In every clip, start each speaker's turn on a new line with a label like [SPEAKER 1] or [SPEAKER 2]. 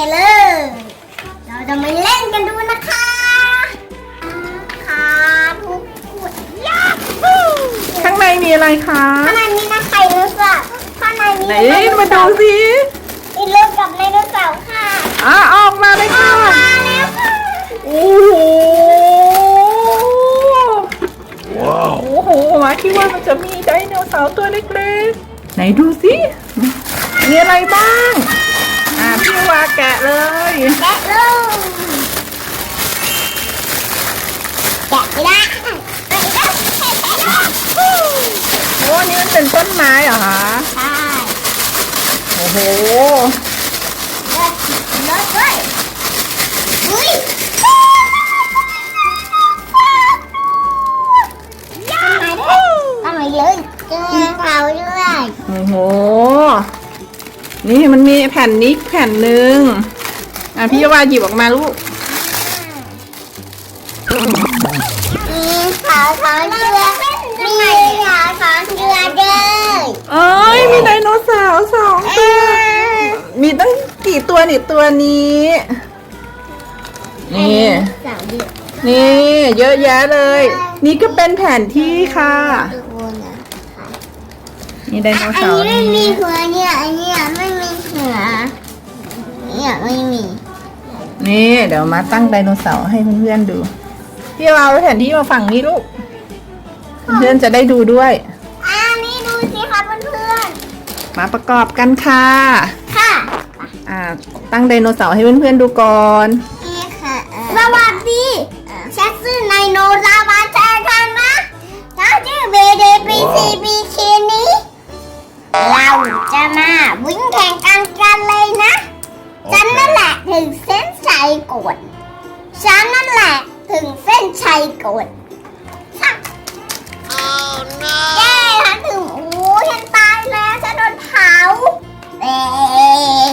[SPEAKER 1] กะเลย เราจะมาเล่นกันดูนะคะค่ะทุกคนยาฮู
[SPEAKER 2] ข้างในมีอะไรคะ
[SPEAKER 1] ข้างในมีนะไข่ไดโนเสาร์ข้างในมี
[SPEAKER 2] ไหน
[SPEAKER 1] ไดโน
[SPEAKER 2] มา
[SPEAKER 1] เสา
[SPEAKER 2] ดู
[SPEAKER 1] ร์
[SPEAKER 2] สิ
[SPEAKER 1] มีเลือดกับไดโนเสาร์ค่ะ
[SPEAKER 2] อะออกมาเลยค่ะ
[SPEAKER 1] มาแล้วค่ะ
[SPEAKER 2] โอ้โหโอ้โหหมาคิดว่ามันจะมีไดโนเสาร์ตัวเล็กๆไหนดูสิมีอะไรบ้าง อ่าพี่วาแกะเลย
[SPEAKER 1] แกะเลยแกะไม่ไน
[SPEAKER 2] มีแผ่นนี้แผ่นหนึ่งอะพี่วาหยิบออกมาลูก
[SPEAKER 1] มีเขาสองเรือมีเขาสองเรือด้วย
[SPEAKER 2] เอ้ยมีไดโนเสาร์สองตัว มีตั้งกี่ตัวนี่ตัวนี้ นี่
[SPEAKER 1] สาวเดือด
[SPEAKER 2] นี่ เยอะแยะเลย นี่ก็เป็นแผนที่ค่ะนี่ไดโน
[SPEAKER 1] อัน
[SPEAKER 2] เสาร์
[SPEAKER 1] นี้ไม่มี
[SPEAKER 2] นี้
[SPEAKER 1] หัวเนี่ย อันเนี้ยไม่มีหัว เนี่ยไม่มี
[SPEAKER 2] นี่เดี๋ยวมาตั้งไดโนเสาร์ให้เพื่อนๆดู พี่เอาแผนที่มาฝั่งนี้ลูก เพื่อนๆจะได้ดูด้วย
[SPEAKER 1] อ่านี่ดูสิคะเพื่อน
[SPEAKER 2] มาประกอบกันค่ะ
[SPEAKER 1] ๆค่ะ
[SPEAKER 2] อ่า ตั้งไดโนเสาร์ให้เพื่อนๆดูก่อน
[SPEAKER 1] นี่ค่ะสวัสดีฉันชื่อไนโนซาวาแชร์กันนะฉันชื่อเบเดปีซีบีเคนี้ เราจะมาวิ่งแข่งกันกัน ชัยกดฉันนั่นแหละถึงเส้นชัยกดค่ะเย้ฉันถึงโอ้ฉันตายแล้วฉันโดนเผาเอ๊ะ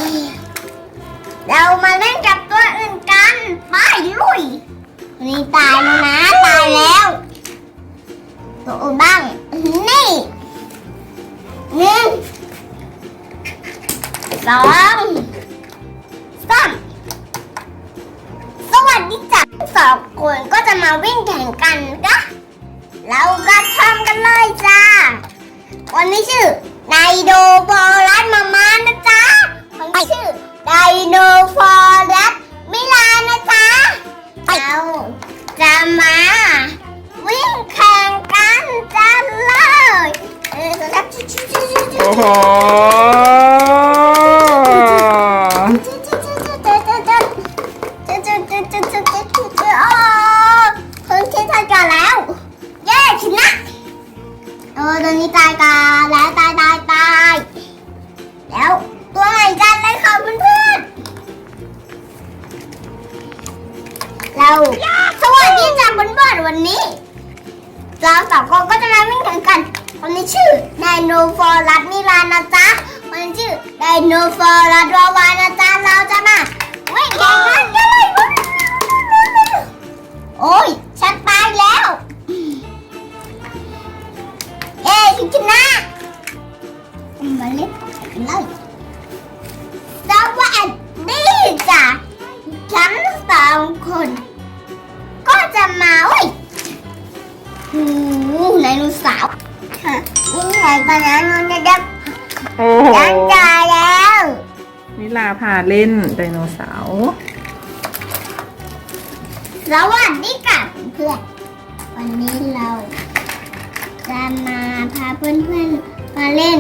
[SPEAKER 1] เรามาเล่นกับตัวอื่นกันไปลุยนี่ตายแล้วนะตายแล้ว ตัวอื่นบ้าง นี่หนึ่งสอง สองคนก็จะมาวิ่งแข่งกันกะเราก็ทำกันเลยจ้าคนนี้ชื่อไดโนฟอรัสมามานะจ๊ะคนนี้ชื่อไดโนฟอรัสมิลานะจ๊ะเราจะมาวิ่งแข่งกันจันเลยเออแล้วจิ๊จิ๊จิ๊จิ๊จิ๊
[SPEAKER 2] โอ้โห
[SPEAKER 1] เราสองคนก็จะมาวิ่งแข่งกันคนนี้ชื่อไดโนฟอรัสมิลานะจ๊ะคนนี้ชื่อไดโนฟอรัสวาวานะจ๊ะเราจะมาวิ่งแข่งกันกันเลยโอ้ยฉันตายแล้วเย้ฉันชนะมาเล่นกันเลยสวัสดีจ้ะฉันสองคน หไดโนเสาร์ค่ะนี่ไงตอนนั้นมันจะดับ
[SPEAKER 2] โอ้โห
[SPEAKER 1] ดับตายแล้ว
[SPEAKER 2] นิลาพาเล่นไดโนเสาร์
[SPEAKER 1] สวัสดีค่ะเพื่อนวันนี้เราจะมาพาเพื่อนๆมาเล่น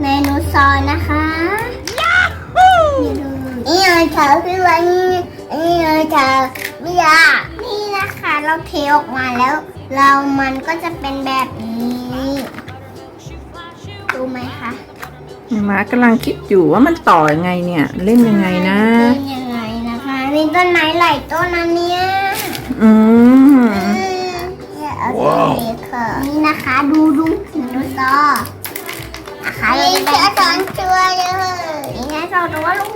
[SPEAKER 1] ไดโนเสาร์นะคะนี่ดูนี่ไงค่ะพี่วันนี้นี่ไงค่ะพี่ยานี่นะคะ เราเทออกมาแล้ว เรามันก็จะเป็นแบบนี้ดูไหมคะ
[SPEAKER 2] มากำลังคิดอยู่ว่ามันต่อยังไงเนี่ย เล่นยังไงนะ
[SPEAKER 1] เป็นยังไงนะคะมีต้นไม้หลายต้นนะเนี่ย
[SPEAKER 2] อืม
[SPEAKER 1] ว้าวนี่นะคะดูดูดูซอนะคะมีแค่สองตัวเลยนี่แค่สองตัวลูก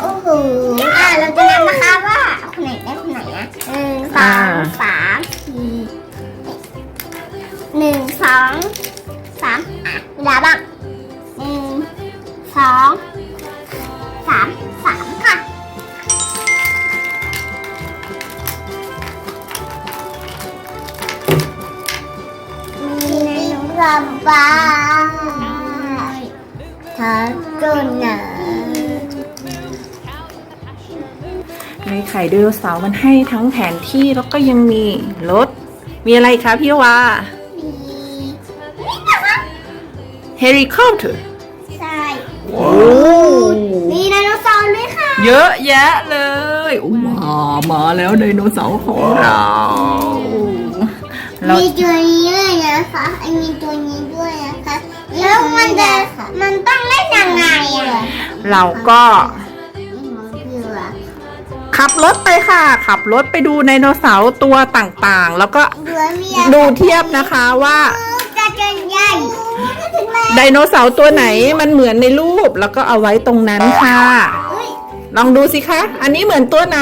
[SPEAKER 1] โอ้โห องสามเวลาบ้างหนึ่งสองสามสามค่ะมีในระบายทักกุนนะ
[SPEAKER 2] ในไข่ไดโนเสาร์มันให้ทั้งแผนที่แล้วก็ยังมีรถ มีอะไรคะพี่ว่า เฮลิคอปเตอร์
[SPEAKER 1] ใช่มีไดโนเสาร์ด้วยค่ะ
[SPEAKER 2] เยอะแยะเลยว้าวมาแล้วไดโนเสาร์ของเรา เรา
[SPEAKER 1] มีตัวนี้ด้วยนะคะไอ้มีตัวนี้ด้วยนะคะ แล้วมันจะมันต้องเล่นยังไงอะ
[SPEAKER 2] เราก็
[SPEAKER 1] มันคืออะ
[SPEAKER 2] ขับรถไปค่ะ ขับรถไปดูไดโนเสาร์ตัวต่างๆ แล้วก็
[SPEAKER 1] เดือมีอะไร
[SPEAKER 2] ดูเทียบนะคะว่า
[SPEAKER 1] กระเจนใหญ่ถึงแล้ว
[SPEAKER 2] ไดโนเสาร์ตัวไหนมันเหมือนในรูปแล้วก็เอาไว้ตรงนั้นค่ะ
[SPEAKER 1] เอ้ย
[SPEAKER 2] ลองดูสิคะ อันนี้เหมือนตัวไหน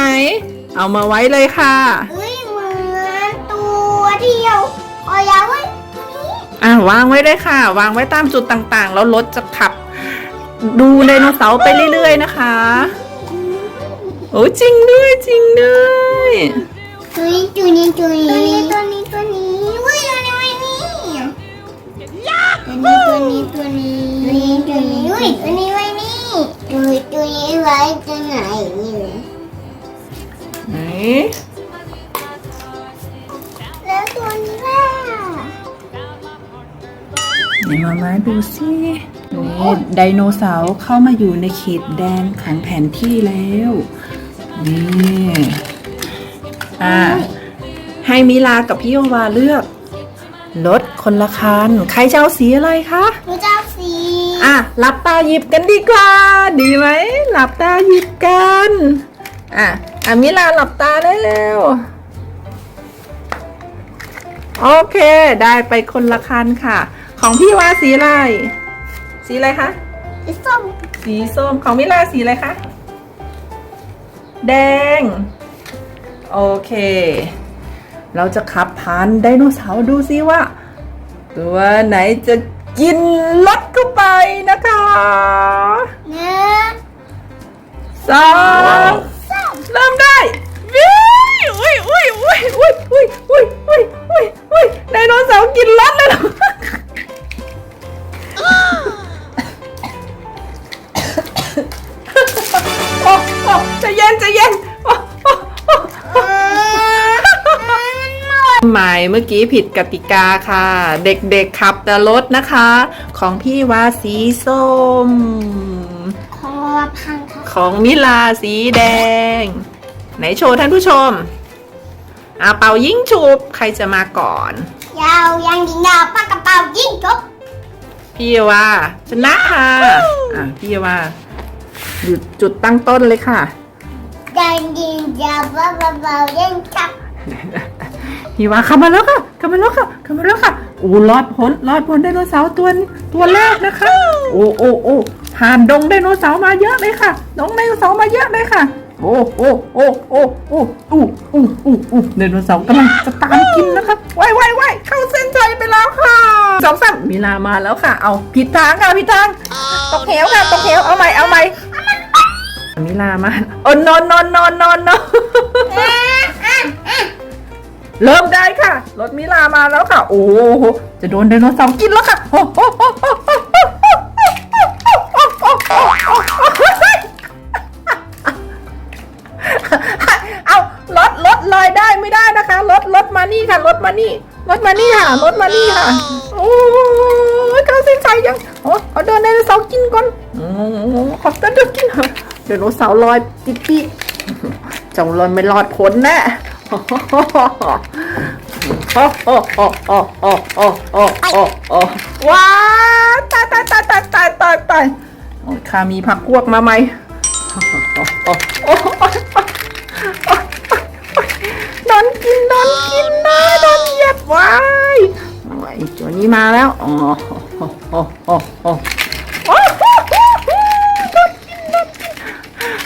[SPEAKER 2] เอามาไว้เลยค่ะ
[SPEAKER 1] เอ้ยเหมือนตัวเดียวเอาอยาไว้ตัวนี้
[SPEAKER 2] อะวางไว้เลยค่ะ วางไว้ตามจุดต่างๆ แล้วรถจะขับ ดูไดโนเสาร์ไปเรื่อยๆนะคะ โอ้จริงด้วยจริงด้วย
[SPEAKER 1] ตัวนี้ตัวนี้ตัวนี้ตัวนี้ตัว นี้ตัวนี้ตัวนี้ตัวนี้ตัวนี้เว้ยตัวนี้ไว้นี่ตัวตัวนี้ไว้ตัวไหนนี่
[SPEAKER 2] ไหน
[SPEAKER 1] แล้วตัวนี้ล่ะ
[SPEAKER 2] ไหนมามาดูสินี่ไดโนเสาร์เข้ามาอยู่ในเขตแดนของแผนที่แล้ว นี่ อ่าให้มิลากับพี่โอวาเลือก รถคนละคัน ใครจะเอาสีอะไรคะ
[SPEAKER 1] หนูจะเอาสี
[SPEAKER 2] อะหลับตาหยิบกันดีกว่า ดีไหมหลับตาหยิบกันอะอะมิลาหลับตาได้แล้วโอเค ได้ไปคนละคันค่ะ ของพี่ว่าสีอะไร สีอะไรคะ
[SPEAKER 1] สีส้ม
[SPEAKER 2] สีส้ม ของมิลาสีอะไรคะ แดง โอเค เราจะขับผ่านไดโนเสาร์ดูซิว่า ตัวไหนจะกินรถเข้าไปนะคะ
[SPEAKER 1] หนึ่ง
[SPEAKER 2] สองเริ่มได้วิอุ้ยอุ้ยอุ้ยอุ้ยอุ้ยอุ้ยอุ้ยอุ้ยอุ้ยไดโนเสาร์กินรถเลยเหรอโอ้โอ้ใจะเย็นใจะเย็น หมายเมื่อกี้ผิดกติกาค่ะ เด็กๆขับแต่รถนะคะ ของพี่วาสีส้ม
[SPEAKER 1] ของเราพังค่ะ
[SPEAKER 2] ของมิลาสีแดง ไหนโชว์ท่านผู้ชมอาเป่ายิงฉุบใครจะมาก่อน
[SPEAKER 1] ยาวยังยิงยาวปากกระเป๋ายิงจบ
[SPEAKER 2] พี่ว่าชนะค่ะอะพี่ว่าหยุดจุดตั้งต้นเลยค่ะ
[SPEAKER 1] ยังยิงยาวปากกระเป๋ายิงจับ
[SPEAKER 2] พี่ว่าเข้ามาแล้วค่ะเข้ามาแล้วค่ะเข้ามาแล้วค่ะโอ้รอดพ้นรอดพ้นไดโนเสาร์ตัวตัวแรกนะคะ โอ้โอ้โอ้ผ่านดงไดโนเสาร์มาเยอะเลยค่ะดงไดโนเสาร์มาเยอะเลยค่ะ โอ้โอ้โอ้โอ้โอ้อู้อู้อู้อู้ไดโนเสาร์กำลังจะตามกินนะคะไวไวไวเข้าเส้นชัยไปแล้วค่ะสองสามมีลามาแล้วค่ะ เอาผิดทางค่ะผิดทางตกเหวค่ะตกเหวเอาใหม่เอาใหม่มิลามาโอ้นอนนอนนอนนอนนอน เริ่มได้ค่ะ รถมิลามาแล้วค่ะ โอ้โหจะโดนไดโนเสาร์กินแล้วค่ะโอ้โหเอารถรถลอยได้ไม่ได้นะคะรถรถมานี่ค่ะรถมานี่รถมานี่ค่ะรถมานี่ค่ะ โอ้ยเข้าเส้นชัยยังโอ้เอาเดินไดโนเสาร์กินก่อนโอ้ขอบเดินกินไดโนเสาร์ลอยปิ๊บปิ๊บเจ้าลอยไม่รอดพ้นแน่ โอ้โหโอ้โหโอ้โหโอ้โหโอ้โหโอ้โหว้าตายตายตายตายตายตายตายโอ้ยข้ามีผักพวกมาไหมโอ้โหโอ้โหโดนกินโดนกินนะโดนเหยียบไว้โอ้ตัวนี้มาแล้วโอ้โหโอ้โหโอ้โหโอ้โหโดนกินโดนกิน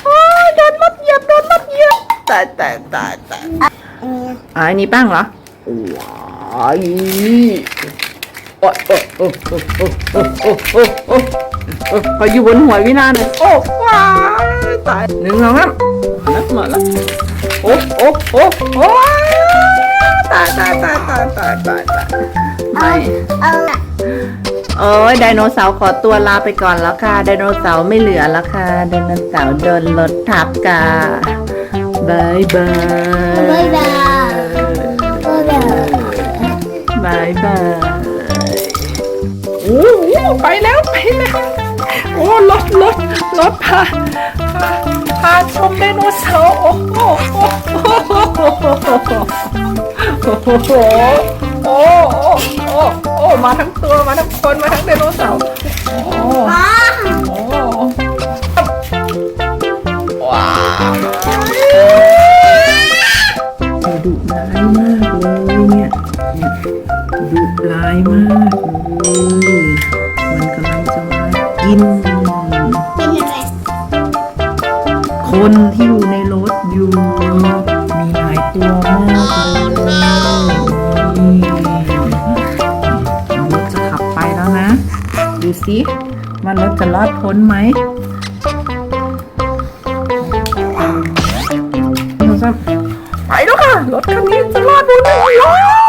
[SPEAKER 2] โอ้ยโดนมดเหยียบโดนมดเหยียบตายตายตายตาย
[SPEAKER 1] เอ อั
[SPEAKER 2] นนี้แป้งเหรอว้ายโอ้โอ้โอ้โอ้โอ้โอ้โอ้โอ้โอ้โอ้พออยู่บนหัววินาหน่อยโอ้ว้ายตายหนึ่งสองสามมาแล้วมาแล้วโอ้โอ้โอ้โอ้ตายตายตายตายตายตายตายไม่
[SPEAKER 1] เอาละ
[SPEAKER 2] โอ้ยไดโนเสาร์ขอตัวลาไปก่อนแล้วค่ะ ไดโนเสาร์ไม่เหลือแล้วค่ะ ไดโนเสาร์โดนรถทับค่ะบายบาย
[SPEAKER 1] บายบาย บายบาย
[SPEAKER 2] โอ้โหไปแล้วไปแล้วโอ้รถรถรถพาพาพาชมไดโนเสาร์โอ้โหโอ้โหโอ้โหโอ้โหโอ้โอ้มาทั้งตัวมาทั้งคนมาทั้งไดโนเสาร์ายมากเลยมันกำลังจะมากิน
[SPEAKER 1] เป็นอะไร
[SPEAKER 2] คนที่อยู่ในรถอยู่ มีหลายตัวมากเลยนี่รถจะขับไปแล้วนะ ดูสิว่ารถจะรอดพ้นไหมเราจะไปแล้วค่ะ รถคันนี้จะรอดพ้นไหม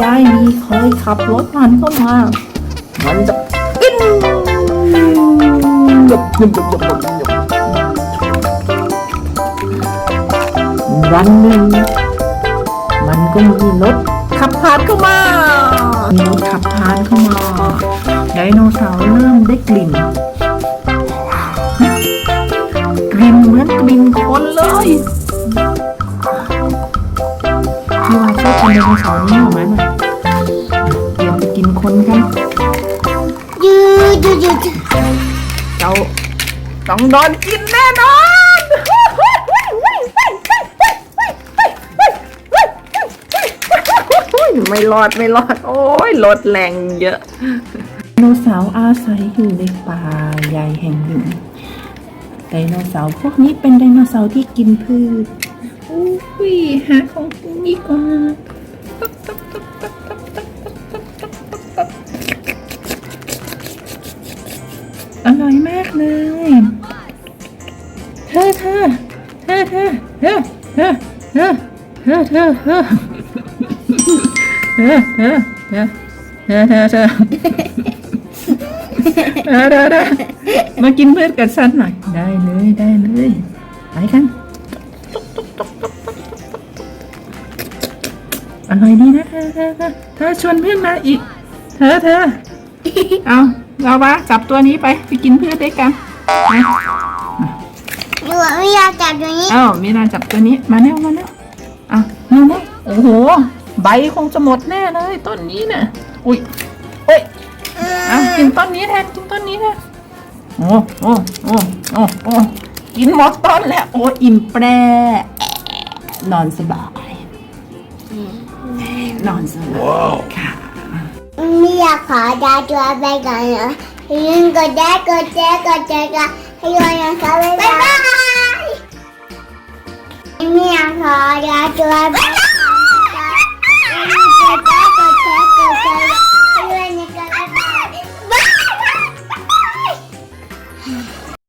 [SPEAKER 2] ได้มีใครขับรถมันเข้ามา มันจะกินหยบหยบหยบหยบหยบหยบวันหนึ่งมันก็มีรถขับผ่านเข้ามามีรถขับผ่านเข้ามาไดโนเสาร์เริ่มได้กลิ่นกลิ่นเหมือนกลิ่นคนเลย พี่ว่าชอบกินไดโนเสาร์นี่หรอไหมน่ะเตรียมไปกินคนกัน
[SPEAKER 1] ยืดยืดยืด
[SPEAKER 2] เจ้าต้องโดนกินแน่นอนไม่รอดไม่รอด โอ้ยลดแรงเยอะไดโนเสาร์อาศัยอยู่ในป่าใหญ่แห่งหนึ่งไดโนเสาร์พวกนี้เป็นไดโนเสาร์ที่กินพืช อุ้ยหาของกินดีกว่าอร่อยมากเลยเธอเธอเธอเธอเธอเธอเธอเธอเธอเธอเธอเธอเธอเธอเธอเธอเธอเธอมากินเพื่อนกับฉันหน่อย ได้เลยได้เลย ไปกัน อร่อยดีนะเธอเธอเธอเธอชวนเพื่อนมาอีก เธอเธอเอาเราวะจับตัวนี้ไปไปกินเพื่อนด้วยกันไป
[SPEAKER 1] หนูไม่อยากจับตรงนี้
[SPEAKER 2] เอ้ามีนาจับตัวนี้มาเร็วมาเร็วอะนี่นะโอ้โห ใบคงจะหมดแน่เลยต้นนี้เนี่ยอุ้ยเอ้ยอะกินต้นนี้แทนกินต้นนี้แทนโอ้โอ้โอ้โอ้โอ้กินหมดต้นแล้วโอ้อิ่มแปรนอนสบาย นอนสบายค่ะ
[SPEAKER 1] ไม่อยากขอดาตัวไปก่อนนะยังกดได้กดแจ้กดแจ้กันให้ยอยังเขาไปบายไม่อยากขอดาตัวไป